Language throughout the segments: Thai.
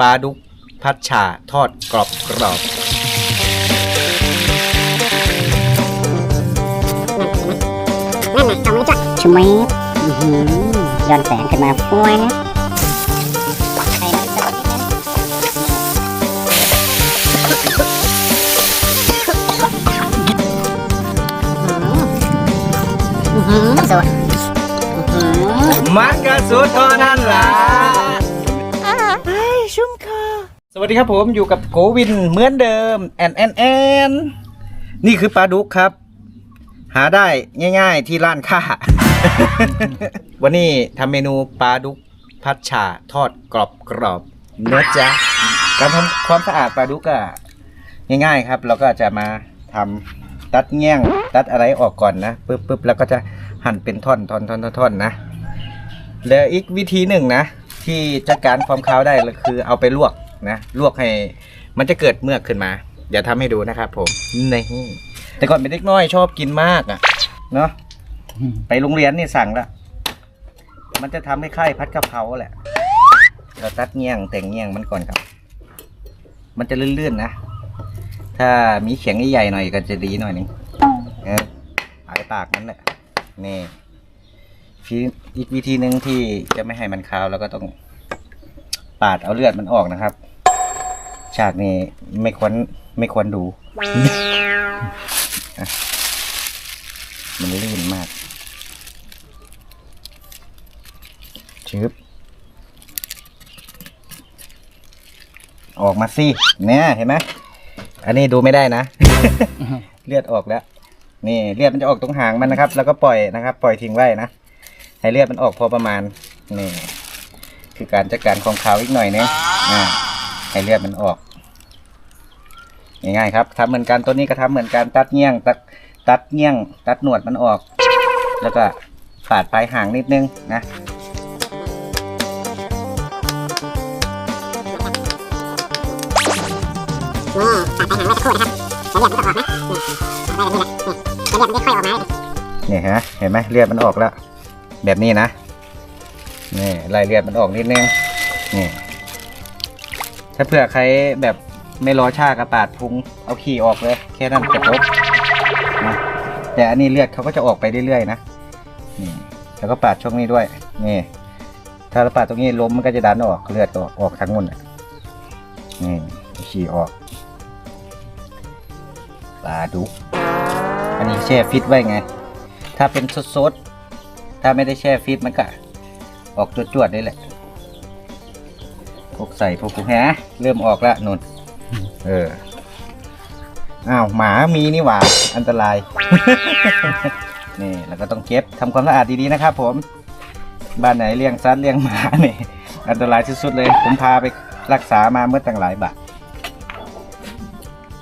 ปลาดุกพัดฉาทอดกรอบกรอบนั่นน่ะเอามือจับชุมยอื้อหือย้อนแสงขึ้นมาฟ้วยนะใครนะสะกดนิดนึงอื้อหือสวยอื้อหือมันกระสุดเท่านั้นล่ะชุ่มคอส วัสดีครับผมอยู่กับโกวินเหมือนเดิมแอนแอนแอนนี่คือปลาดุกครับ หาได้ง่าย ๆ ที่ร้านค้า วันนี้ทำเมนูปลาดุกพัดฉาทอดกรอบกรอบๆเนื้อจ๊ะการทำความสะอาดปลาดุกอะง่าย ๆ ครับ เราก็จะมาทำตัดแง่งตัดอะไรออกก่อนนะปึ๊บปึ๊บแล้วก็จะหั่นเป็นท่อนท่อนท่อนท่อนท่อนนะแล้วอีกวิธีหนึ่งนะ ที่จัดการความคาวได้ก็คือเอาไปลวก นะลวกให้มันจะเกิดเมือกขึ้นมาเดี๋ยวทำให้ดูนะครับผมนี่แต่ก่อนเป็นเด็กน้อยชอบกินมากอะเนาะไปโรงเรียนนี่สั่งละมันจะทำให้ไข่พัดกะเพราแหละเราตัดเงี้ยงแต่งเงี้ยงมันก่อนครับ มันจะลื่นๆนะ ถ้ามีเขียงใหญ่ๆหน่อยก็จะดีหน่อยนึงเออปากปากนั่นแหละนี่ที่อีกวิธีหนึ่งที่จะไม่ให้มันคาวแล้วก็ต้องปาดเอาเลือดมันออกนะครับ ฉากนี้ไม่ควรไม่ควรดูอะมันลื่นมากชึบออกมาสิเนี่ยเห็นไหมอันนี้ดูไม่ได้นะ เลือดออกแล้ว นี่เลือดมันจะออกตรงหางมันนะครับ แล้วก็ปล่อยนะครับ ปล่อยทิ้งไว้นะให้เลือดมันออกพอประมาณนี่คือการจัดการของขาวอีกหน่อยนึงอ่าให้เลือดมันออก ง่ายๆครับทำเหมือนกันตัวนี้ก็ทำเหมือนกันตัดเงี้ยงตัดตัดเงี้ยง ตัดหนวดมันออก แล้วก็ปาดปลายหางนิดนึงนะนี่ตัดไปหางไว้สักครู่นะครับเดี๋ยวเลือดมันจะออกนะนี่ตัดไว้แบบนี้แหละนี่เดี๋ยวเลือดมันจะค่อยออกมานี่ฮะเห็นไหมเลือดมันออกแล้ว แบบนี้นะนี่ไล่เลือดมันออกนิดนึงนี่ถ้าเผื่อใครแบบ ไม่รอชากระปาดพุงเอาขี้ออกเลย แค่นั้นจะจบนะแต่อันนี้เลือดเขาก็จะออกไปเรื่อยๆนะนี่แล้วก็ปาดช่วงนี้ด้วยนี่ถ้าเราปาดตรงนี้ล้มมันก็จะดันออกเลือดออกออกทั้งหมดนี่ขี้ออกปลาดุกอันนี้แช่ฟิตไว้ไง ถ้าเป็นสดๆถ้าไม่ได้แช่ฟิตมันก็ออกจวดๆได้แหละพวกใส่พวกกูแฮเริ่มออกแล้วนุ่น เออ อ้าว หมามีนี่หว่า อันตราย นี่แล้วก็ต้องเก็บทำความสะอาดดีๆนะครับผม บ้านไหนเลี้ยงสัตว์เลี้ยงหมาเนี่ยอันตรายที่สุดเลย ผมพาไปรักษามาเมื่อตั้งหลายบาท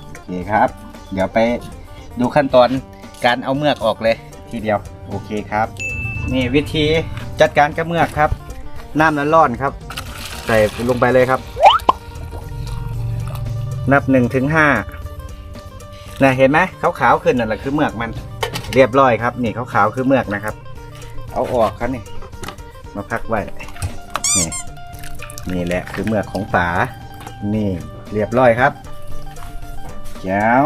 โอเคครับ เดี๋ยวไปดูขั้นตอนการเอาเมือกออกเลยทีเดียว โอเคครับ นี่วิธีจัดการกับเมือกครับ น้ำร้อนๆครับ ใส่ลงไปเลยครับ นับหนึ่งถึงห้านะเห็นไหมขาวๆขึ้นนั่นแหละคือเมือกมัน เรียบร้อยครับ นี่ขาวๆคือเมือกนะครับ เอาออกครับนี่ มาพักไว้นี่นี่แหละคือเมือกของป๋านี่เรียบร้อยครับแจ๋ว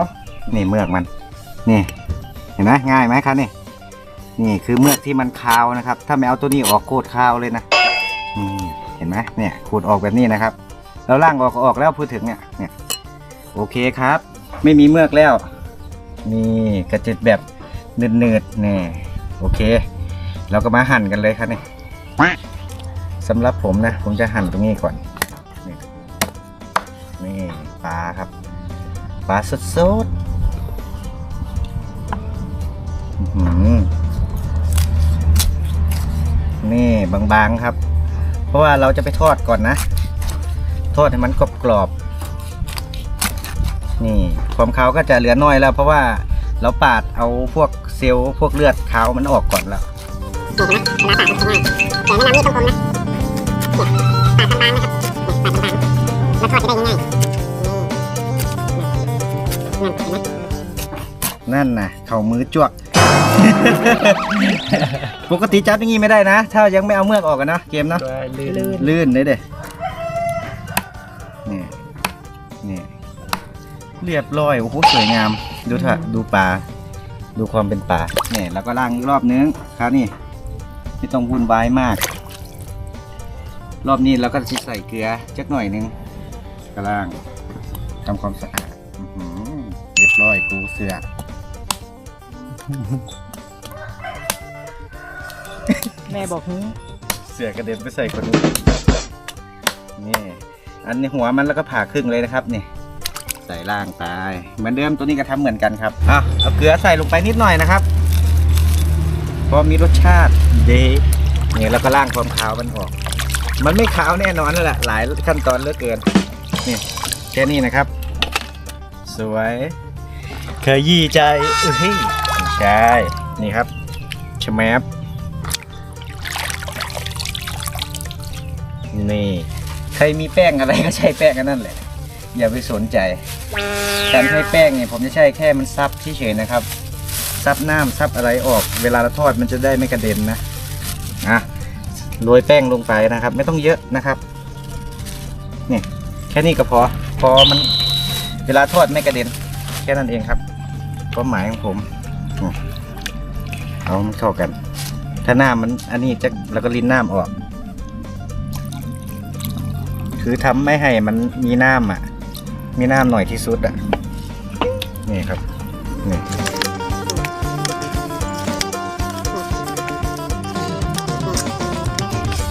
นี่เมือกมัน นี่ เห็นไหมง่ายไหมครับนี่ นี่คือเมือกที่มันคาวนะครับ ถ้าไม่เอาตัวนี้ออกโคตรคาวเลยนะเห็นไหมเนี่ยขูดออกแบบนี้นะครับ แล้วล่างออกออกแล้วพูดถึงเนี่ยเนี่ย โอเคครับ ไม่มีเมือกแล้ว นี่กระจิตแบบเนืดๆนี่โอเค เราก็มาหั่นกันเลยครับนี่สำหรับผมนะ ผมจะหั่นตรงนี้ก่อน นี่นี่ปลาครับ ปลาสดๆอือนี่บางๆครับ เพราะว่าเราจะไปทอดก่อนนะ ทอดให้มันกรอบๆ ความขาวก็จะเหลือน้อยแล้ว เพราะว่าเราปาดเอาพวกเซลล์พวกเลือดขาวมันออกก่อนแล้วนะนะปาดมันจะง่ายแต่แนะนำนี่ต้องคมนะเนี่ยปาดบางๆนะครับปาดบางๆแล้วทอดจะได้ง่ายนั่นนะเข่ามือจวก ปกติจับอย่างงี้ไม่ได้นะ ถ้ายังไม่เอาเมือกออกกันนะเกมเนาะลื่นลื่นเลยเด้นี่นี่ เรียบร้อยโอ้โหสวยงาม ดูเถอะดูปลาดูความเป็นปลาเนี่ยแล้วก็ล้างอีกรอบนึงครับนี่ไม่ต้องวุ่นวายมาก รอบนี้เราก็จะใส่เกลือจักหน่อยนึงก็ล้างทำความสะอาดอื้อหือเรียบร้อยปูเสือแม่บอกหึเสือกระเด็นไปใส่คนนู้นนี่ อันนี้หัวมันแล้วก็ผ่าครึ่งเลยนะครับนี่ใส่ล่างไป เหมือนเดิมตัวนี้ก็ทำเหมือนกันครับอะเอาเกลือใส่ลงไปนิดหน่อยนะครับพอมีรสชาติดีนี่แล้วก็ล่างความขาวมันออก มันไม่ขาวแน่นอนนั่นแหละหลายขั้นตอนเหลือเกินนี่แค่นี้นะครับ สวยเคยยี่ใจเอ้ยใช่นี่ครับชแมบนี่ใครมีแป้งอะไรก็ใช้แป้งกันนั่นแหละ อย่าไปสนใจ การใช้แป้งเนี่ยผมจะใช้แค่มันซับเฉยๆนะครับ ซับน้ำซับอะไรออก เวลาเราทอดมันจะได้ไม่กระเด็นนะอะโรยแป้งลงไปนะครับ ไม่ต้องเยอะนะครับนี่แค่นี้ก็พอพอมันเวลาทอดไม่กระเด็น แค่นั้นเองครับความหมายของผมอืมเอามันเข้ากัน ถ้าน้ำมันอันนี้จะแล้วก็ลิ้นน้ำออก คือทำไม่ให้มันมีน้ำอะ มีน้ำหน่อยที่สุดอะ นี่ครับ นี่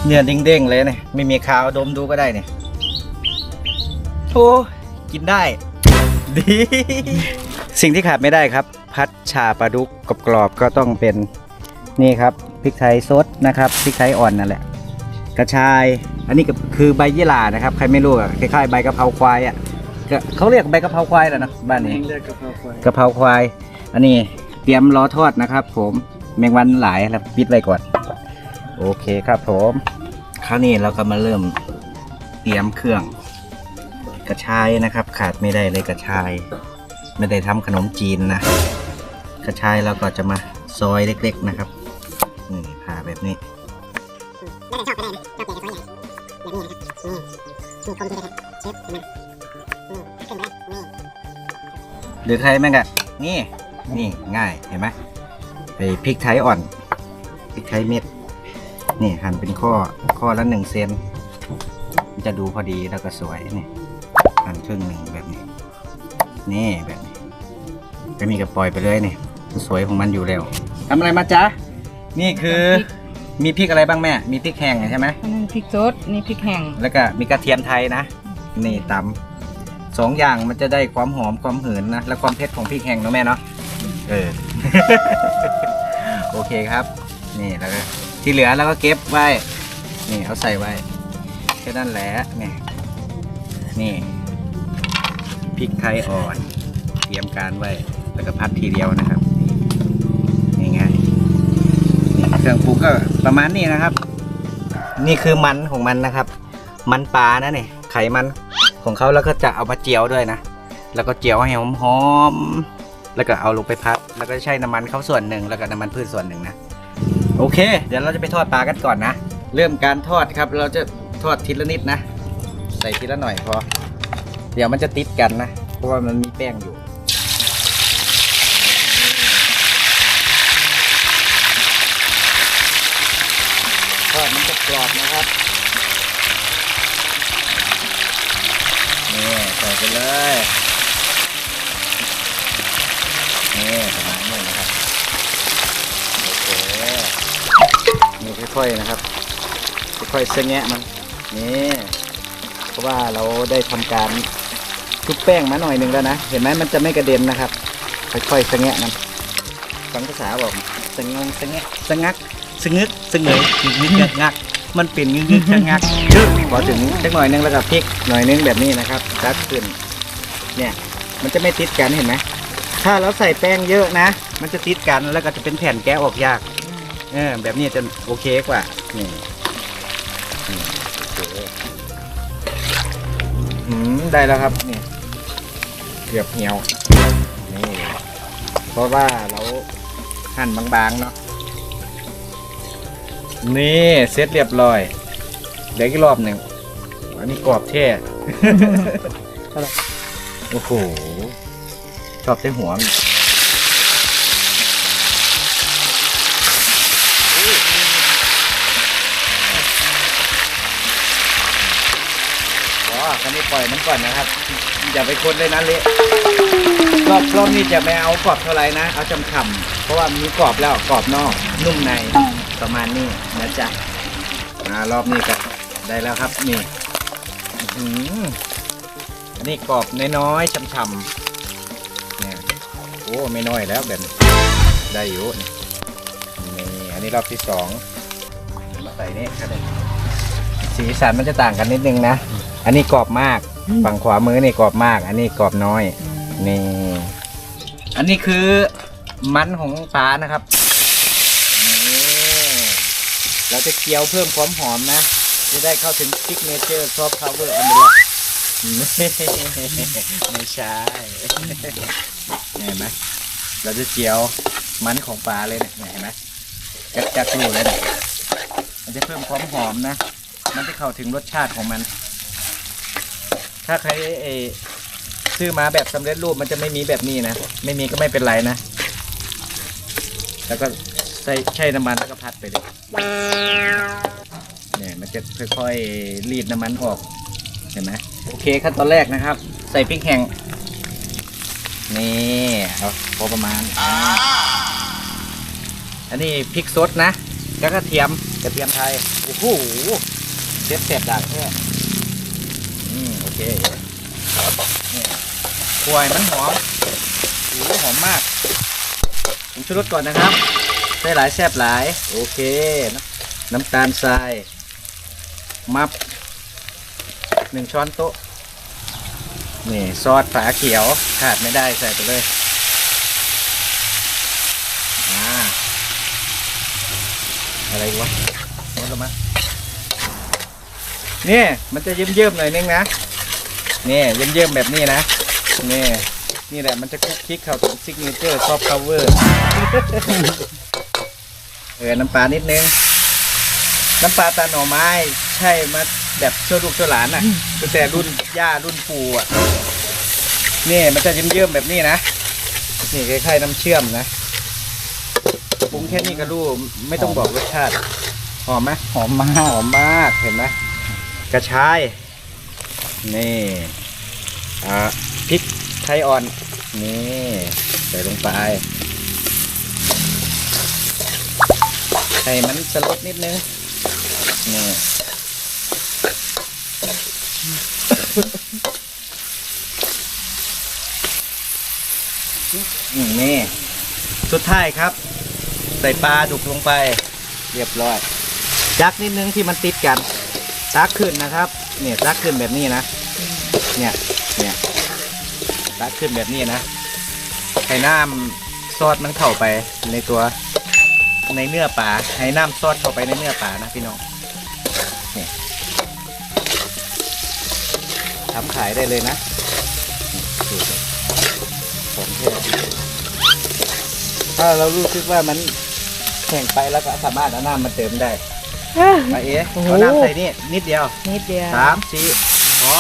เนื้อเด้งๆเลยเนี่ยไม่มีคาวดมดูก็ได้เนี่ยโอ้กินได้ ดี สิ่งที่ขาดไม่ได้ครับ พัดชาปลาดุกกรอบๆก็ต้องเป็นนี่ครับพริกไทยสดนะครับพริกไทยอ่อนนั่นแหละ กระชาย อันนี้ก็คือใบยี่หร่านะครับ ใครไม่รู้อะคล้ายๆใบกะเพราควายอะ ก็เขาเรียกใบกะเพราควายแหละนะบ้านนี้เลือกกะเพราควายกะเพราควาย อันนี้เตรียมล้อทอดนะครับ ผมแมงวันหลายแล้วปิดไว้ก่อนโอเคครับผมคราวนี้เราก็มาเริ่มเตรียมเครื่อง กระชายนะครับ ขาดไม่ได้เลยกระชาย ไม่ได้ทำขนมจีนนะ กระชายเราก็จะมาซอยเล็ก ๆนะครับนี่ผ่าแบบนี้ไม่ได้ชอบก็ได้นะชอบเปลี่ยนกับซอยใหญ่แบบนี้นะครับนี่นี่คมดูเลยครับเชฟเห็นไหม หรือใครแม่งอะนี่ นี่ง่ายเห็นไหมไอพริกไทยอ่อนพริกไทยเม็ด นี่หั่นเป็นข้อข้อละหนึ่งเซนจะดูพอดีแล้วก็สวยนี่หั่นครึ่งหนึ่งแบบนี้ นี่แบบนี้ก็มีกระปล่อยไปเลยนี่สวยของมันอยู่แล้วทำอะไรมาจ๊ะนี่คือมีพริกอะไรบ้างแม่ มีพริกแห้งใช่ไหมพริกสดนี่พริกแห้งแล้วก็มีกระเทียมไทยนะ นี่ตำ สองอย่างมันจะได้ความหอมความหืนนะ และความเผ็ดของพริกแห้งเนะแม่เนาะเออ โอเคครับ นี่แล้วก็ที่เหลือเราก็เก็บไว้ นี่เอาใส่ไว้แค่นั้นแหละนี่นี่พริกไทยอ่อนเตรียมการไว้ แล้วก็พัดทีเดียวนะครับนี่ง่ายๆเครื่องปรุงก็ประมาณนี้นะครับ นี่คือมันของมันนะครับ มันปลานะเนี่ยไขมัน ของเขาแล้วก็จะเอามาเจียวด้วยนะ แล้วก็เจียวให้หอมๆแล้วก็เอาลงไปพัดแล้วก็ใช้น้ำมันเขาส่วนหนึ่งแล้วก็น้ำมันพืชส่วนหนึ่งนะ โอเค เดี๋ยวเราจะไปทอดปลากันก่อนนะ เริ่มการทอดครับ เราจะทอดทีละนิดนะ ใส่ทีละหน่อยพอ เดี๋ยวมันจะติดกันนะ เพราะว่ามันมีแป้งอยู่ ทอดมันจะกรอบนะครับ นี่ใส่ไป เลยนี่ประมาณนี้นะครับโอเคนี่ค่อยๆนะครับ ค่อยๆเสงแงะมันนี่เพราะว่าเราได้ทำการชุบแป้งมาหน่อยหนึ่งแล้วนะเห็นไหมมันจะไม่กระเด็นนะครับ ค่อยๆเสงแงะมันฟังภาษาบอกสงงสงแงะสงักสงึกสงเงยงึกงักงักมันเป็นงึกงึกงักพอถึงสักหน่อยนึงแล้วก็พริกหน่อยนึงแบบนี้นะครับรัดขึ้น เนี่ยมันจะไม่ติดกันเห็นไหมถ้าเราใส่แป้งเยอะนะ มันจะติดกันแล้วก็จะเป็นแผ่นแกะออกยากเออแบบนี้จะโอเคกว่านี่นี่โอเคอืมได้แล้วครับนี่เกือบเหี่ยวนี่เพราะว่าเราหั่นบางๆเนาะนี่เสร็จเรียบร้อยเหลืออีกรอบหนึ่งอันนี้กรอบแท้ โอ้โห ชอบแต่หัวมันอ๋อคันนี้ปล่อยมันก่อนนะครับ อย่าไปคนเลยนะเละรอบรอบนี้จะไม่เอากรอบเท่าไหร่นะ เอาจำๆเพราะว่ามีกรอบแล้วกรอบนอกนุ่มในประมาณนี้นะจ๊ะอ่ารอบนี้ก็ได้แล้วครับนี่อื นนี้กรอบน้อยๆช่ำๆเนี่ยโอ้ไม่น้อยแล้วแบบนี้ได้อยู่นี่อันนี้รอบที่สองมาใส่นี่ครับสีสันมันจะต่างกันนิดนึงนะ อันนี้กรอบมากฝั่งขวามือนี่กรอบมาก อันนี้กรอบน้อยนี่อันนี้คือมันของปลานะครับนี่เราจะเคี่ยวเพิ่มความหอมนะ จะได้เข้าถึงซิกเนเจอร์ซอฟต์พาวเวอร์อันนี้ละ ไม่ใช่เห็นไหมเราจะเจียวมันของปลาเลยเนี่ยเห็นไหมจักจักรูเลยเนี่ยมันจะเพิ่มความหอมนะ มันจะเข้าถึงรสชาติของมัน ถ้าใครเอซื้อมาแบบสำเร็จรูปมันจะไม่มีแบบนี้นะ ไม่มีก็ไม่เป็นไรนะ แล้วก็ใส่ใช้น้ำมันแล้วก็พัดไปเลยเนี่ยมันจะค่อยๆรีดน้ำมันออก เห็นไหม โอเคขั้นตอนแรกนะครับ ใส่พริกแห้งนี่เอาพอประมาณอ่าอันนี้พริกสดนะแล้วก็กระเทียมกระเทียมไทยโอ้โหเสียบเสียบดังแค่อืมโอเคนี่ควายมันหอมโอ้โหหอมมากผมชูรสก่อนนะครับใส่หลายแซ่บหลาย โอเค น้ำน้ำตาลทราย มับ หนึ่งช้อนโต๊ะ นี่ซอสฝาเขียวขาดไม่ได้ใส่ไปเลยอ่าอะไรวะหมดแล้วมั้ยนี่มันจะเยิ้มๆหน่อยนึงนะนี่เยิ้มๆแบบนี้นะนี่นี่แหละมันจะคลุกคลิกเข้าถึงซิกเนเจอร์ซอฟต์พาวเวอร์เออน้ำปลานิดนึง น้ำปลาตาหน่อไม้ ใช่มา แบบช่วยลูกช่วยหลานน่ะตั้งแต่รุ่นย่ารุ่นปู่อะนี่มันจะเยิ้มๆแบบนี้นะนี่คล้ายๆน้ำเชื่อมนะปรุงแค่นี้ก็รู้ไม่ต้องบอกรสชาติหอมไหมหอมมากหอมมากเห็นไหมกระชายนี่อ่าพริกไทยอ่อนนี่ใส่ลงไปให้มันสลดนิดนึงนี่อืม นี่ สุดท้ายครับ ใส่ปลาดุกลงไป เรียบร้อยจักนิดนึงที่มันติดกันตักขึ้นนะครับ เนี่ยตักขึ้นแบบนี้นะ เนี่ยเนี่ยตักขึ้นแบบนี้นะให้น้ำซอสมันเข้าไปในตัวในเนื้อปลาให้น้ำซอสเข้าไปในเนื้อปลานะพี่น้องเนี่ย ทำขายได้เลยนะนี่ดูสิผมเทถ้าเรารู้สึกว่ามันแข็งไปแล้วก็สามารถเอาน้ำมาเติมได้มาเอ๋โอ้โหเอาน้ำใส่นี่นิดเดียว นิดเดียวสามสี่พอ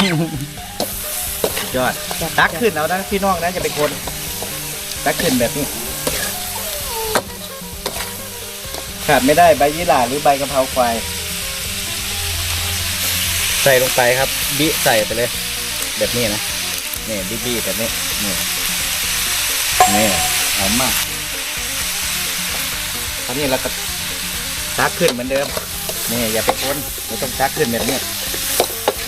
อยอดตักขึ้นเอานะพี่น้องนะอย่าไปคนตักขึ้นแบบนี้ ขาดไม่ได้ใบยี่หร่าหรือใบกะเพราควาย ใส่ลงไปครับบิใส่ไปเลย แบบนี้นะนี่บิบีแบบนี้นี่นี่หอมมากคราวนี้เราก็ตักขึ้นเหมือนเดิมนี่อย่าไปคนเราต้องตักขึ้นแบบนี้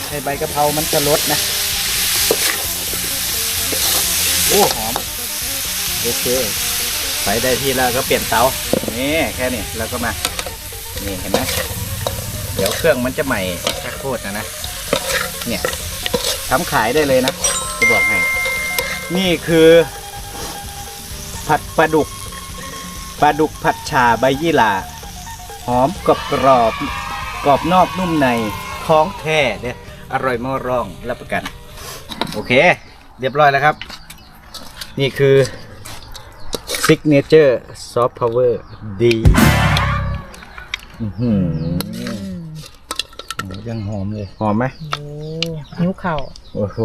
ให้ใบกะเพรามันจะลดนะโอ้หอมโอเคใส่ได้ที่แล้วก็เปลี่ยนเตา นี่แค่นี้แล้วก็มา นี่เห็นไหมเดี๋ยวเครื่องมันจะใหม่ชักโคตรนะนะ เนี่ยทำขายได้เลยนะ จะบอกให้ นี่คือ ผัดปลาดุก ปลาดุกผัดชาใบยี่หร่า หอมกรอบกรอบกรอบนอกนุ่มในของแท้เนี่ยอร่อยมอรองรับประกัน โอเค เรียบร้อยแล้วครับ นี่คือ Signature Soft Power D อื้อหือยังหอมเลย หอมไหมโอ้หิวเข่าวโอ้โห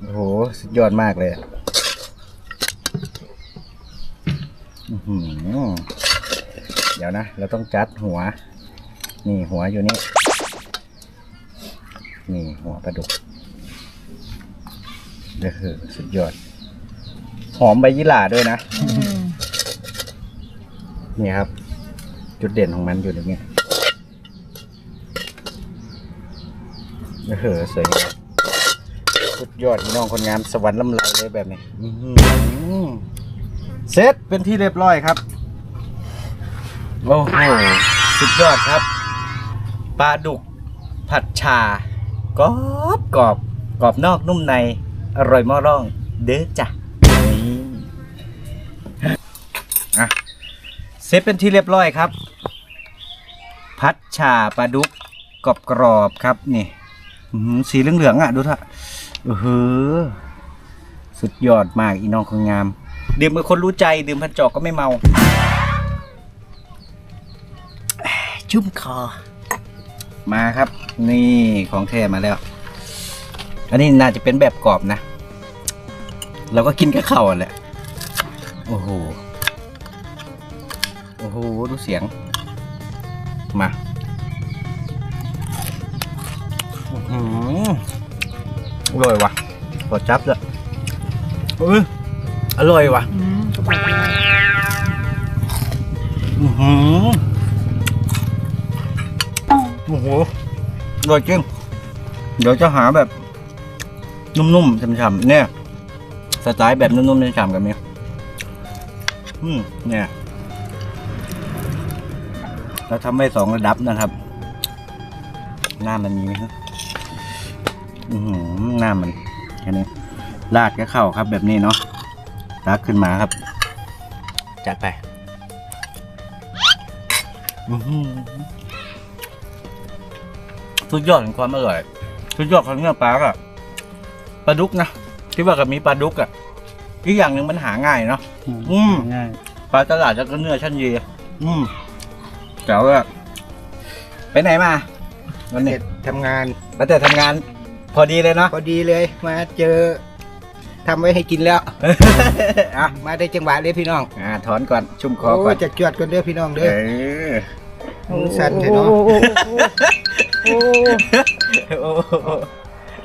โอ้โห สุดยอดมากเลยอะอื้อหือเดี๋ยวนะ เราต้องจัดหัว นี่หัวอยู่นี่ นี่หัวปลาดุก เด้อสุดยอด หอมใบยี่หร่าด้วยนะ นี่ครับ จุดเด่นของมันอยู่ตรงนี้เออสวยงามสุดยอดพี่น้องคนงามสวรรค์ลำลายเลยแบบนี้อื้อหือเสร็จเป็นที่เรียบร้อยครับ โอ้โหสุดยอดครับ ปลาดุกผัดชากรอบกรอบกรอบนอกนุ่มใน อร่อยมอร่อง เด้อจ้ะนี่อะเซตเป็นที่เรียบร้อยครับ พัดชาปลาดุกกรอบกรอบๆครับนี่อื้อหือสีเหลืองๆอะ ดูเถอะเออหือสุดยอดมากอีน้องคนงาม ดื่มกับคนรู้ใจ ดื่มพันจอกก็ไม่เมาแอะชุ่มคอ มาครับ นี่ของแท้มาแล้ว อันนี้น่าจะเป็นแบบกรอบนะ เราก็กินกับข้าวแหละ โอ้โห โอ้โห ดูเสียง มาอื้อร่อยว่ะขอจับเลยเอออร่อยว่ะอืมก็บอกว่าอื้อหือโอ้โหอร่อยจริง เดี๋ยวจะหาแบบ นุ่มๆฉ่ำๆเนี่ยสไตล์แบบนุ่มๆฉ่ำๆกันไหมอืมเนี่ยเราทำไว้สองระดับนะครับ หน้ามันมีไหมครับอือหือหน้ามันแค่นี้ราดก็เข้าครับแบบนี้เนาะตักขึ้นมาครับ จัดไปอื้อหือสุดยอดของความอร่อยสุดยอดของเนื้อปลาอะ ปลาดุกนะที่ว่ากับมีปลาดุกอะอีกอย่างหนึ่งมันหาง่ายเนาะ อืม ง่ายปลาตลาดแล้วก็เนื้อชั้นยีอืมเจ๋วเลยอะไปไหนมาวันเสนี้ร็จทำงานมาแต่ทำงานพอดีเลยเนาะพอดีเลยมาเจอทำไว้ให้กินแล้วอะมาได้จังหวะเลยพี่น้องอ่าถอนก่อนชุ่มคอโอ้ก่อนจะจวดกันเด้อพี่น้องเอเด้ออมือสั่นเถอะเนาะ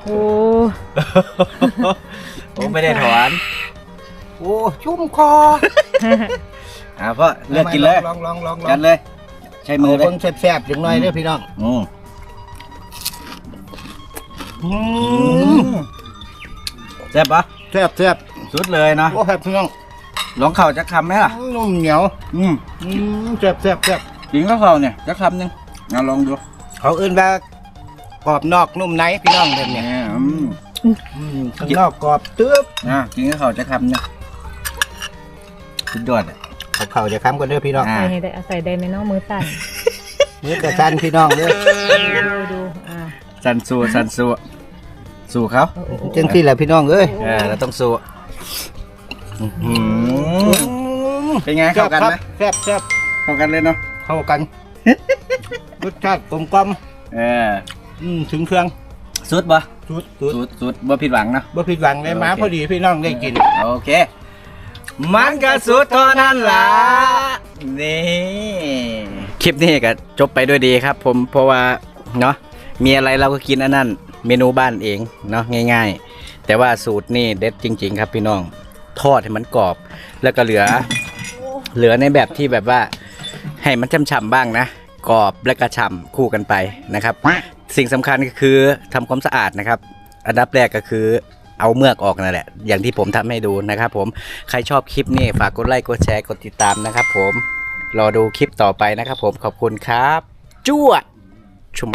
โอ้โหโอ้โหโอ้โหโอ้โอ้ไม่ได้ถอนโอ้ชุ่มคออ่าพ่อเลือกกินเลยลองลองลองลองกันเลย ใช้มือเลเอายคนแซ่บๆอย่างน้อยเด้อพี่น้องอืมอืมแซ่บปะแซ่บแซ่บสุดเลยเนาะโอ้ครับพี่น้องลองเข่าจะคำไหมล่ะนุ่มเหนียว อืมอืมแซ่บแซ่บแซ่บกินก็เข่าเนี่ยจะคำหนึงเอาลองดูเขาเอื่นว่า กรอบนอกนุ่มในพี่น้องเด้อเนี่ยเนี่ยอืมอืมข้างนอกกรอบตึ๊บอะกินก็เข่าจะคำเนี่ยสุดยอดอะเขาเขาจะค้ำกันเด้อพี่น้องอ่า ใส่ให้ได้เอาใส่ได้ไหมเน้องมือสั่นมือกระชันพี่น้องเด้อดูดูอ่าสันสู้สันสู้สู้เขาโอ้โหจังที่แหละพี่น้องเอ้ยเออเราต้องสู้อื้อหือเป็นไงเข้ากันไหมแซ่บแซ่บเข้ากันเลยเนาะเข้ากัน รสชาติกลมกล่อมเออ อืมถึงเครื่องสุดปะสุดสุดสุดสุดบ่ผิดหวังเนาะบ่ผิดหวังเลยมาโอเคพอดีพี่น้องได้กิน โอเค มันก็สุดเท่านั้นล่ะนี่คลิปนี้ก็จบไปด้วยดีครับ ผมเพราะว่าเนาะมีอะไรเราก็กินอันนั้น เมนูบ้านเองเนาะง่าย ๆ แต่ว่าสูตรนี่เด็ดจริง ๆ ครับพี่น้องทอดให้มันกรอบ แล้วก็เหลือ เหลือในแบบที่แบบว่า ให้มันช่ำๆบ้างนะกรอบและกระฉ่ำคู่กันไปนะครับ สิ่งสำคัญก็คือทำความสะอาดนะครับ อันดับแรกก็คือเอาเมือกออกนั่นแหละ อย่างที่ผมทำให้ดูนะครับผม ใครชอบคลิปนี้ฝากกดไลค์ กดแชร์ กดติดตามนะครับผม รอดูคลิปต่อไปนะครับผม ขอบคุณครับจ้วดชุม